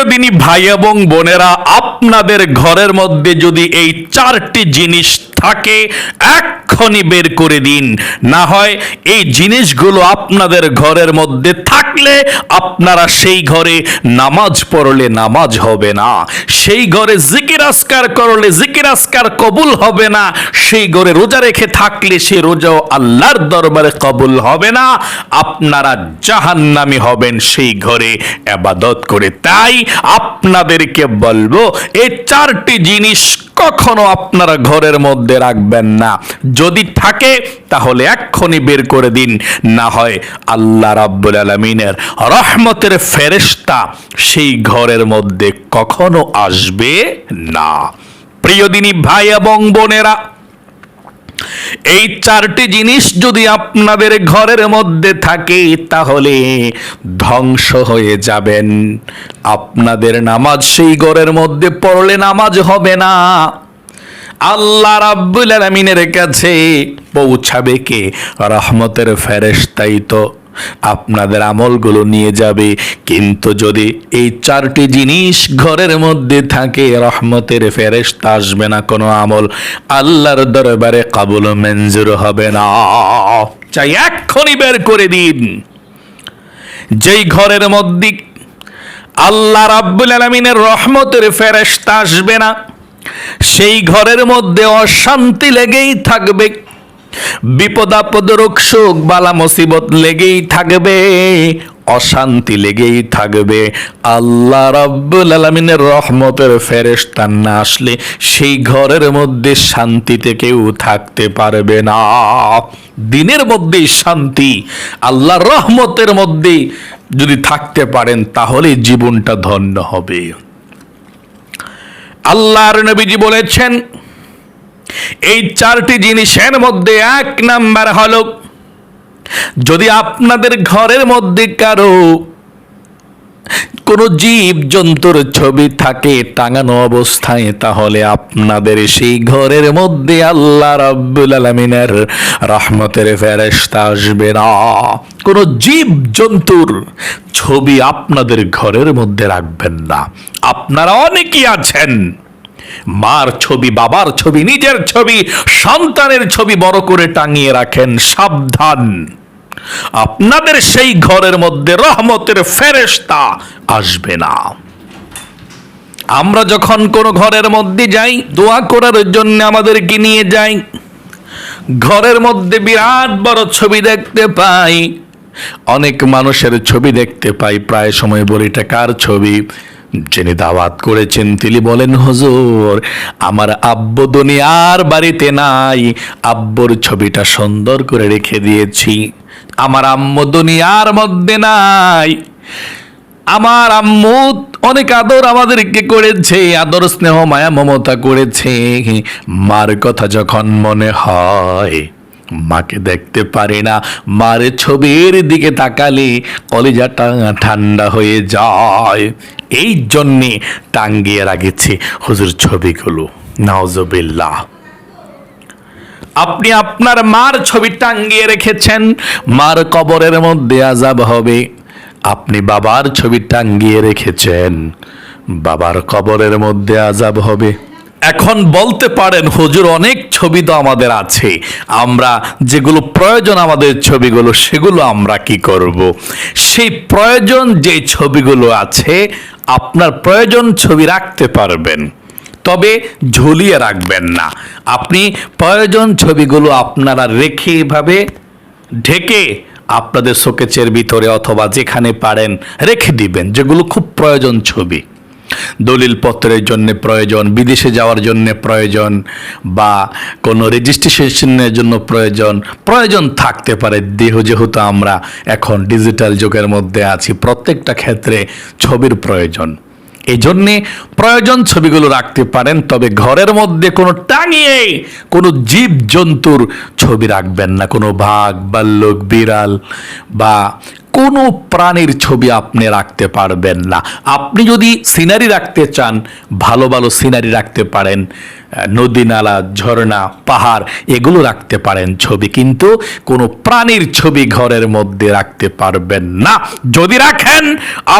প্রিয় দিনী ভাই এবং বোনেরা আপনাদের ঘরের মধ্যে যদি এই চারটি জিনিস থাকে এক্ষুনি বের করে দিন। না হয় এই জিনিসগুলো আপনাদের ঘরের মধ্যে থাকলে আপনারা সেই ঘরে নামাজ পড়লে নামাজ হবে না। সেই ঘরে জিকির আসকার করলে জিকির আসকার কবুল হবে না। সেই ঘরে রোজা রেখে থাকলে সে রোজাও আল্লাহর দরবারে কবুল হবে না। আপনারা জাহান্নামি হবেন সেই ঘরে আবাদত করে। তাই আপনাদেরকে বলব, এই চারটি জিনিস কখনো আপনারা ঘরের মধ্যে রাখবেন না। যদি থাকে, তাহলে এক্ষুনি বের করে দিন। না হয় আল্লাহ রাব্বুল আলমিনের রহমতের ফেরেশতা সেই ঘরের মধ্যে কখনো আসবে না। প্রিয় দিনী ভাই এবং বোনেরা এই চারটি জিনিস যদি আপনাদের ঘরের মধ্যে থাকে, তাহলে ধ্বংস হয়ে যাবেন। আপনাদের নামাজ সেই ঘরের মধ্যে পড়লে নামাজ হবে না। আল্লাহ রাব্বুল আলামিনের কাছে পৌঁছাবে কে? রহমতের ফেরেশতাই তো। আপনাদের আমলগুলো নিয়ে যাবে। কিন্তু যদি এই চারটি জিনিস ঘরের মধ্যে থাকে, রহমতের ফেরেশতা আসবে না কোনো আমল। আল্লাহর দরবারে কাবুল মঞ্জুর হবে না। চাই এক্ষুনি বের করে দিন। যেই ঘরের মধ্যে আল্লাহ রাব্বুল আলামিনের রহমতের ফেরেশতা আসবে না, সেই ঘরের মধ্যে অশান্তি লেগেই থাকবে। বিপদ আপদ রোগ, শোক, বালা, মুসিবত লেগেই থাকবে, অশান্তি লেগেই থাকবে। আল্লাহ রাব্বুল আলামিনের রহমতের ফেরেশতা না আসলে সেই ঘরের মধ্যে শান্তিতে কেউ থাকতে পারবে না। দিনের মধ্যেই শান্তি, আল্লাহর রহমতের মধ্যে যদি থাকতে পারেন, তাহলে জীবনটা ধন্য হবে। আল্লাহর নবীজি বলেছেন এই চারটি জিনিসের মধ্যে এক নাম্বার হলো, যদি আপনাদের ঘরের মধ্যে কারও কোনো জীব জন্তুর ছবি থাকে টাঙানো অবস্থায়, তাহলে আপনাদের সেই ঘরের মধ্যে আল্লাহ রাব্বুল আলামিনের রহমতের ফেরেশতা আসবে না। কোনো জীব জন্তুর ছবি আপনাদের ঘরের মধ্যে রাখবেন না। আপনারা অনেকেই আছেন মার ছবি, বাবার ছবি, নিজের ছবি, সন্তানের ছবি বড় করে টাঙিয়ে রাখেন, সাবধান। আপনাদের সেই ঘরের মধ্যে রহমতের ফেরেশতা আসবে না। আমরা যখন কোনো ঘরের মধ্যে যাই, দোয়া করার জন্য আমাদেরকে নিয়ে যাই, ঘরের মধ্যে বিরাট বড় ছবি দেখতে পাই, অনেক মানুষের ছবি দেখতে পাই, প্রায় সময় বলি, এটা কার ছবি? যিনি দাওয়াত করেছেন, তিনি বলেন, হুজুর, আমার আব্বু দুনিয়ার বাড়িতে নাই। আব্বুর ছবিটা সুন্দর করে রেখে দিয়েছি। আমার আম্মু দুনিয়ার মধ্যে নাই। আমার আম্মু অনেক আদর আমাদেরকে করেছে, আদর স্নেহ, মায়া, মমতা করেছে। মার কথা যখন মনে হয় মাকে দেখতে পারে না। মার ছবির দিকে তাকালে কলিজাটা ঠান্ডা হয়ে যায়। এই জন্যে টাঙ্গিয়ে রাখেছে হুজুর ছবিগুলো। নাওজবিল্লাহ। আপনি আপনার মার ছবি টাঙ্গিয়ে রেখেছেন। মার কবরের মধ্যে আজাব হবে। আপনি বাবার ছবি টাঙ্গিয়ে রেখেছেন। বাবার কবরের মধ্যে আজাব হবে। এখন বলতে পারেন, হুজুর, অনেক ছবি তো আমাদের আছে। আমরা যেগুলো প্রয়োজন আমাদের ছবিগুলো, সেগুলো আমরা কি করব? সেই প্রয়োজন যে ছবিগুলো আছে, আপনার প্রয়োজন ছবি রাখতে পারবেন। তবে ঝুলিয়ে রাখবেন না। আপনি প্রয়োজন ছবিগুলো আপনারা রেখে এভাবে ঢেকে আপনাদের শোকেচের ভিতরে অথবা যেখানে পারেন রেখে দিবেন, যেগুলো খুব প্রয়োজন ছবি। দলিল পত্রের জন্য প্রয়োজন, বিদেশে যাওয়ার জন্য প্রয়োজন, বা কোনো রেজিস্ট্রেশনের জন্য প্রয়োজন প্রয়োজন থাকতে পারে। দেহ যেহেতু আমরা এখন ডিজিটাল যুগের মধ্যে আছি, প্রত্যেকটা ক্ষেত্রে ছবির প্রয়োজন। এই জন্যে প্রয়োজন ছবিগুলো রাখতে পারেন, তবে ঘরের মধ্যে কোনো টাঙিয়ে কোনো জীব জন্তুর ছবি রাখবেন না। কোনো বাঘ, বাল্লুক, বিড়াল বা কোনো প্রাণীর ছবি আপনি রাখতে পারবেন না। আপনি যদি সিনারি রাখতে চান, ভালো ভালো সিনারি রাখতে পারেন নদী নালা, ঝর্ণা, পাহাড়, এগুলো রাখতে পারেন ছবি, কিন্তু কোনো প্রাণীর ছবি ঘরের মধ্যে রাখতে পারবেন না। যদি রাখেন,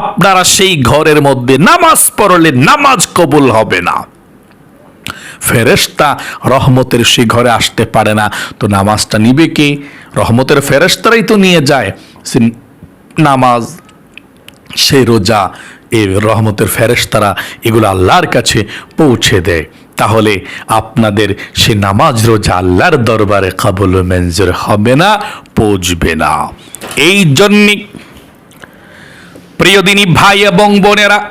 আপনারা সেই ঘরের মধ্যে নামাজ পড়লে নামাজ কবুল হবে না। ফেরেশতা রহমতের সেই ঘরে আসতে পারে না, তো নামাজটা নিবে কে? রহমতের ফেরেশতারাই তো নিয়ে যায়। সে নামাজ, সেই রোজা এ রহমতের ফেরেশতারা এগুলো আল্লাহর কাছে পৌঁছে দেয়। তাহলে আপনাদের সে নামাজ রোজা আল্লাহর দরবারে কাবুল মঞ্জুর হবে না, পৌঁছবে না। এই জন্যে প্রিয়দিনী ভাই এবং বোনেরা,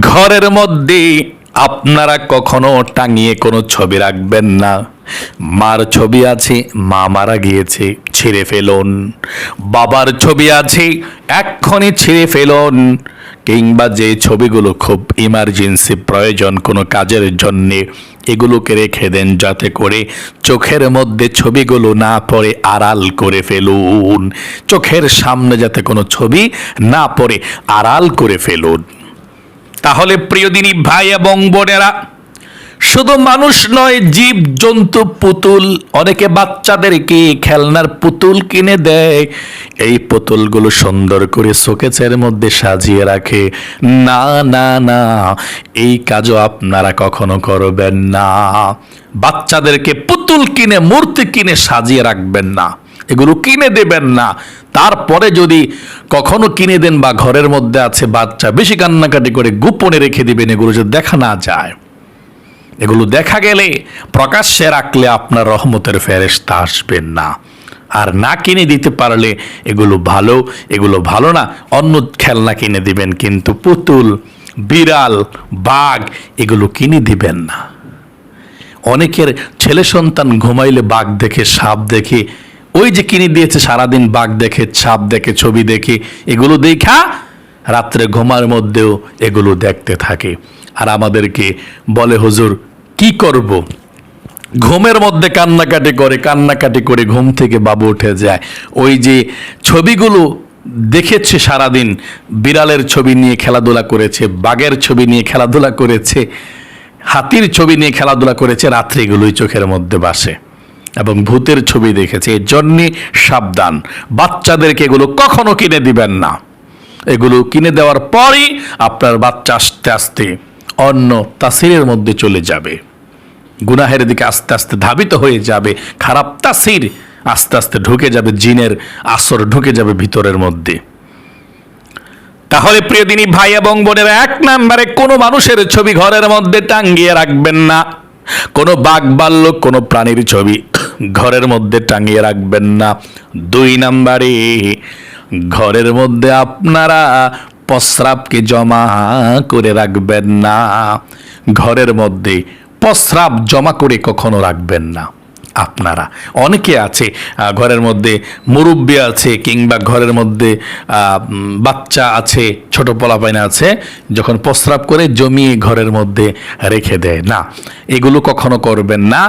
ঘরের মধ্যে আপনারা কখনো টাঙিয়ে কোনো ছবি রাখবেন না। মার ছবি আছে, মা মারা গিয়েছে, ছিঁড়ে ফেলুন। বাবার ছবি আছে এক্ষণে ছিঁড়ে ফেলুন। কিংবা যে ছবিগুলো খুব ইমার্জেন্সি প্রয়োজন কোনো কাজের জন্যে, এগুলোকে রেখে দেন যাতে করে চোখের মধ্যে ছবিগুলো না পড়ে আড়াল করে ফেলুন। চোখের সামনে যাতে কোনো ছবি না পড়ে আড়াল করে ফেলুন। তাহলে প্রিয়দিনী ভাই এবং বোনেরা শুধু মানুষ নয়, জীব, জন্তু, পুতুল, অনেকে বাচ্চাদেরকে খেলনার পুতুল কিনে দেয়? এই পুতুলগুলো সুন্দর করে শোকেচের মধ্যে সাজিয়ে রাখে। না না না, এই কাজও আপনারা কখনো করবেন না। বাচ্চাদেরকে পুতুল কিনে, মূর্তি কিনে সাজিয়ে রাখবেন না। এগুলো কিনে দেবেন না। তারপরে যদি কখনো কিনে দেন বা ঘরের মধ্যে আছে বাচ্চা, বেশি কান্নাকাটি করে গোপনে রেখে দিবেন, এগুলো যদি দেখা না যায়। এগুলো দেখা গেলে প্রকাশ্যে রাখলে আপনার রহমতের ফেরেশতা আসবেন না। আর না কিনে দিতে পারলে এগুলো ভালো এগুলো ভালো না, অন্য খেলনা কিনে দিবেন কিন্তু পুতুল, বিড়াল, বাঘ এগুলো কিনে দিবেন না। অনেকের ছেলে সন্তান ঘুমাইলে বাঘ দেখে, সাপ দেখে, ওই যে কিনে দিয়েছে সারাদিন বাঘ দেখে, সাপ দেখে, ছবি দেখে, এগুলো দেখা রাত্রে ঘুমার মধ্যেও এগুলো দেখতে থাকে। আর আমাদেরকে বলে, হুজুর কি করব? ঘুমের মধ্যে কান্নাকাটি করে কান্নাকাটি করে ঘুম থেকে বাবু উঠে যায়। ওই যে ছবিগুলো দেখেছে সারাদিন, বিড়ালের ছবি নিয়ে খেলাধুলা করেছে, বাঘের ছবি নিয়ে খেলাধুলা করেছে, হাতির ছবি নিয়ে খেলাধুলা করেছে রাত্রে এগুলোই চোখের মধ্যে বাসে এবং ভূতের ছবি দেখেছে। এর জন্যে সাবধান। বাচ্চাদেরকে এগুলো কখনো কিনে দিবেন না। এগুলো কিনে দেওয়ার পরই আপনার বাচ্চা আস্তে আস্তে অন্য তাসিরের মধ্যে চলে যাবে। গুনাহের দিকে আস্তে আস্তে ধাবিত হয়ে যাবে। খারাপ তাসির আস্তে আস্তে ঢুকে যাবে, জিনের আসর ঢুকে যাবে ভিতরের মধ্যে। তাহলে প্রিয়দিনী ভাই এবং বোনের, এক নাম্বারে কোনো মানুষের ছবি ঘরের মধ্যে টাঙ্গিয়ে রাখবেন না। কোনো বাঘ বাল্য, কোনো প্রাণীর ছবি ঘরের মধ্যে টাঙিয়ে রাখবেন না। দুই নাম্বারে, ঘরের মধ্যে আপনারা প্রস্রাবকে জমা করে রাখবেন না। ঘরের মধ্যে প্রস্রাব জমা করে কখনো রাখবেন না। আপনারা, অনেকে আছে ঘরের মধ্যে মুরব্বী আছে কিংবা ঘরের মধ্যে বাচ্চা আছে, ছোট পোলাপাইনা আছে, যখন প্রস্রাব করে জমিয়ে ঘরের মধ্যে রেখে দেয়। না, এগুলো কখনো করবেন না।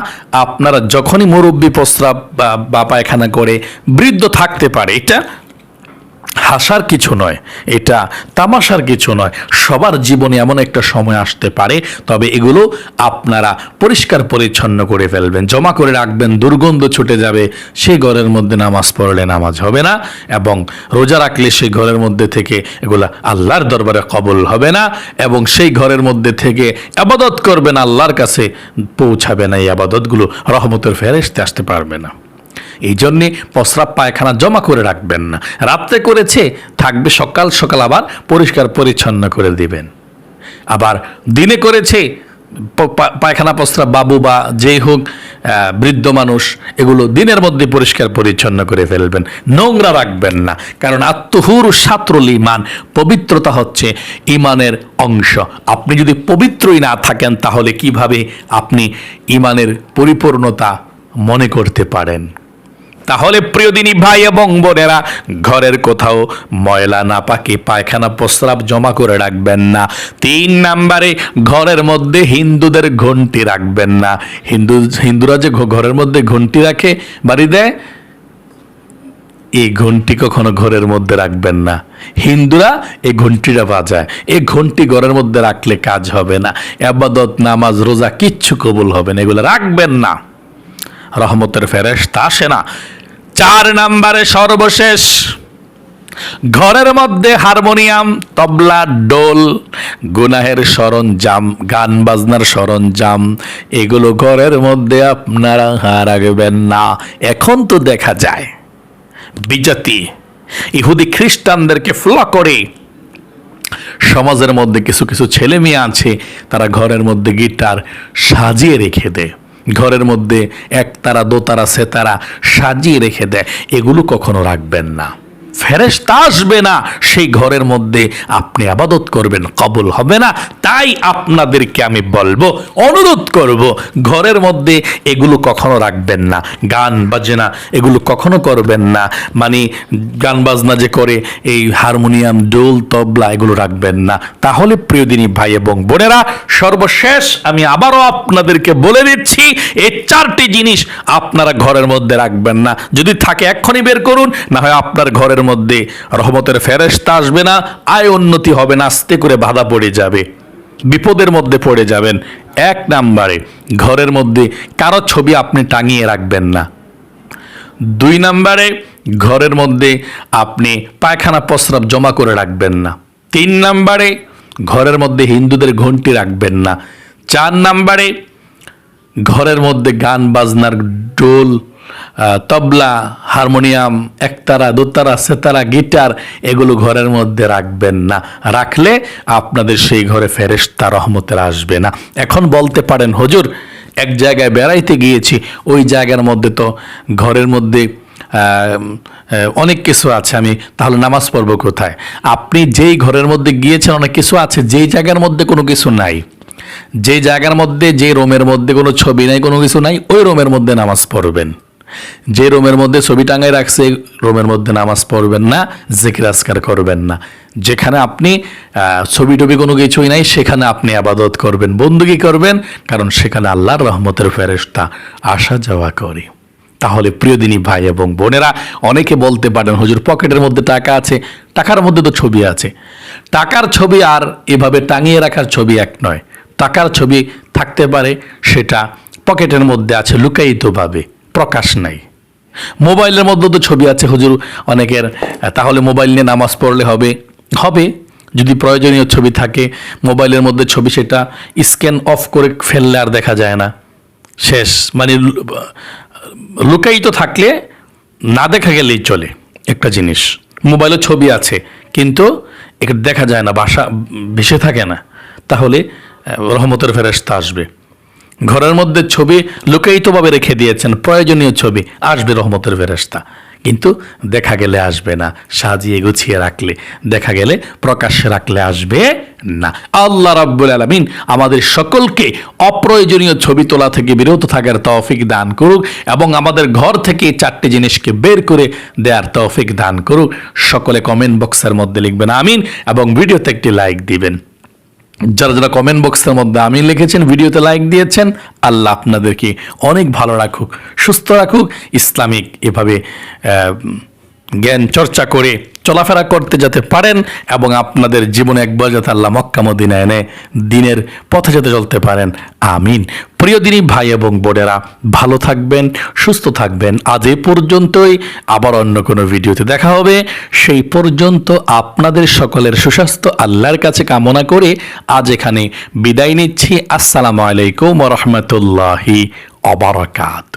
আপনারা যখনই মুরব্বী প্রস্রাব বা পায়খানা করে বৃদ্ধ থাকতে পারে, এটা হাসার কিছু নয়, এটা তামাশার কিছু নয়। সবার জীবনে এমন একটা সময় আসতে পারে, তবে এগুলো আপনারা পরিষ্কার পরিচ্ছন্ন করে ফেলবেন। জমা করে রাখবেন, দুর্গন্ধ ছুটে যাবে সেই ঘরের মধ্যে নামাজ পড়লে নামাজ হবে না, এবং রোজা রাখলে সেই ঘরের মধ্যে থেকে এগুলা আল্লাহর দরবারে কবল হবে না, এবং সেই ঘরের মধ্যে থেকে আবাদত করবেন, আল্লাহর কাছে পৌঁছাবে না, এই আবাদতগুলো রহমতের ফেরেস্তে আসতে পারবে না। এই জন্যে প্রস্রাব পায়খানা জমা করে রাখবেন না। রাত্রে করেছে, থাকবে সকাল সকাল আবার পরিষ্কার পরিচ্ছন্ন করে দিবেন। আবার দিনে করেছে পায়খানা, প্রস্রাব, বাবু বা যেই হোক বৃদ্ধ মানুষ, এগুলো দিনের মধ্যে পরিষ্কার পরিচ্ছন্ন করে ফেলবেন। নোংরা রাখবেন না, কারণ আত্মহুর সাত্রল ইমান, পবিত্রতা হচ্ছে ইমানের অংশ। আপনি যদি পবিত্রই না থাকেন, তাহলে কীভাবে আপনি ইমানের পরিপূর্ণতা মনে করতে পারেন? তাহলে প্রিয়দিনী ভাই এবং বোনেরা, ঘরের কোথাও ময়লা না পাকে পায়খানা প্রস্রাব জমা করে রাখবেন না। তিন নাম্বারে, ঘরের মধ্যে হিন্দুদের ঘন্টি রাখবেন না। হিন্দু, হিন্দুরা যে ঘরের মধ্যে ঘন্টি রাখে, বাড়ি দেয়? এই ঘন্টি কখনো ঘরের মধ্যে রাখবেন না। হিন্দুরা এই ঘন্টিটা বাজায়। এই ঘন্টি ঘরের মধ্যে রাখলে কাজ হবে না। আবাদত, নামাজ, রোজা কিচ্ছু কবুল হবে না। এগুলো রাখবেন না। রহমতের ফেরেশতা আসে না। চার নাম্বারে সর্বশেষ। ঘরের মধ্যে হারমোনিয়াম, তবলা ডোল গুনাহের সরঞ্জাম, গান বাজনার সরঞ্জাম, এগুলো ঘরের মধ্যে আপনারা রাখবেন না। এখন তো দেখা যায়, বিজাতি, ইহুদি খ্রিস্টানদেরকে ফ্ল করে, সমাজের মধ্যে কিছু কিছু ছেলে মেয়ে আছে, তারা ঘরের মধ্যে গিটার সাজিয়ে রেখে দেয়। ঘরের মধ্যে একতারা দোতারা সেতারা সাজিয়ে রেখে দেয়। এগুলো কখনো রাখবেন না। ফেরেশতা আসবে না, সেই ঘরের মধ্যে আপনি আবাদত করবেন, কবুল হবে না। তাই আপনাদেরকে আমি বলব, অনুরোধ করব, ঘরের মধ্যে এগুলো কখনো রাখবেন না। গান বাজনা এগুলো কখনো করবেন না। মানে গান বাজনা যে করে এই হারমোনিয়াম ডোল তবলা এগুলো রাখবেন না। তাহলে প্রিয়দিনী ভাই এবং বোনেরা, সর্বশেষ আমি আবারও আপনাদেরকে বলে দিচ্ছি, এই চারটি জিনিস আপনারা ঘরের মধ্যে রাখবেন না। যদি থাকে এক্ষুনি বের করুন, না হয় আপনার ঘরের মধ্যে রহমতের ফেরেশতা আসবে না, আয় উন্নতি হবে না, আস্তে করে বাধা পড়ে যাবে। বিপদের মধ্যে পড়ে যাবেন। এক নাম্বারে, ঘরের মধ্যে কারও ছবি আপনি টাঙিয়ে রাখবেন না। দুই নাম্বারে, ঘরের মধ্যে আপনি পায়খানা প্রস্রাব জমা করে রাখবেন না। তিন নাম্বারে, ঘরের মধ্যে হিন্দুদের ঘন্টি রাখবেন না। চার নাম্বারে, ঘরের মধ্যে গান বাজনার ডোল তবলা, হারমোনিয়াম, একতারা, দোতারা, সেতারা, গিটার, এগুলো ঘরের মধ্যে রাখবেন না। রাখলে আপনাদের সেই ঘরে ফেরেশতা রহমতের আসবে না। এখন বলতে পারেন, হুজুর, এক জায়গায় বেড়াইতে গিয়েছি, ওই জায়গার মধ্যে তো ঘরের মধ্যে অনেক কিছু আছে আমি, তাহলে নামাজ পড়ব কোথায়? আপনি যেই ঘরের মধ্যে গিয়েছেন, অনেক কিছু আছে, যেই জায়গার মধ্যে কোনো কিছু নাই। যে জায়গার মধ্যে যে রোমের মধ্যে কোনো ছবি নাই, কোনো কিছু নাই, ওই রোমের মধ্যে নামাজ পড়বেন। যে রোমের মধ্যে ছবি টাঙায় রাখছে, রোমের মধ্যে নামাজ পড়বেন না, জিকির আজকার করবেন না। যেখানে আপনি ছবি টবি কোনো কিছুই নাই, সেখানে আপনি আবাদত করবেন বন্দুকি করবেন, কারণ সেখানে আল্লাহর রহমতের ফেরেশতা আসা যাওয়া করে। তাহলে প্রিয়দিনী ভাই এবং বোনেরা, অনেকে বলতে পারেন, হুজুর, পকেটের মধ্যে টাকা আছে, টাকার মধ্যে তো ছবি আছে। টাকার ছবি আর এভাবে টাঙিয়ে রাখার ছবি এক নয়। টাকার ছবি থাকতে পারে, সেটা পকেটের মধ্যে আছে লুকায়িতভাবে। প্রকাশ নাই। মোবাইলের মধ্যে তো ছবি আছে, হুজুর, অনেকের তাহলে মোবাইল নিয়ে নামাজ পড়লে হবে। হবে, যদি প্রয়োজনীয় ছবি থাকে, মোবাইলের মধ্যে ছবি সেটা স্ক্যান অফ করে ফেললে আর দেখা যায় না। শেষ মানে লুকায়িত থাকলে না দেখা গেলেই চলে একটা জিনিস। মোবাইলে ছবি আছে, কিন্তু এটা দেখা যায় না, বাসা ভেসে থাকে না। তাহলে রহমতের ফেরেশতা আসবে। ঘরের মধ্যে ছবি লুকায়িতভাবে রেখে দিয়েছেন, প্রয়োজনীয় ছবি, আসবে রহমতের ফেরেশতা। কিন্তু দেখা গেলে আসবে না, সাজিয়ে গুছিয়ে রাখলে। দেখা গেলে প্রকাশ্যে রাখলে আসবে না। আল্লাহ রাব্বুল আলামিন আমাদের সকলকে অপ্রয়োজনীয় ছবি তোলা থেকে বিরত থাকার তৌফিক দান করুক এবং আমাদের ঘর থেকে চারটি জিনিসকে বের করে দেওয়ার তৌফিক দান করুক। সকলে কমেন্ট বক্সের মধ্যে লিখবেন আমিন এবং ভিডিওতে একটি লাইক দিবেন। যারা যারা কমেন্ট বক্সের মধ্যে আমি লিখেছেন, ভিডিওতে লাইক দিয়েছেন, আল্লাহ আপনাদেরকে অনেক ভালো রাখুক, সুস্থ রাখুক, ইসলামিক এভাবে জ্ঞান চর্চা করে চলাফেরা করতে যাতে পারেন এবং আপনাদের জীবনে একবার যাতে আল্লাহ মক্কা মদিনা এনে দিনের পথে যাতে চলতে পারেন। আমিন। প্রিয় দিনী ভাই এবং বোনেরা, ভালো থাকবেন, সুস্থ থাকবেন। আজ এ পর্যন্তই। আবার অন্য কোনো ভিডিওতে দেখা হবে। সেই পর্যন্ত আপনাদের সকলের সুস্বাস্থ্য, আল্লাহর কাছে কামনা করে আজ এখানে বিদায় নিচ্ছি। আসসালামু আলাইকুম রহমতুল্লাহি অবরাকাত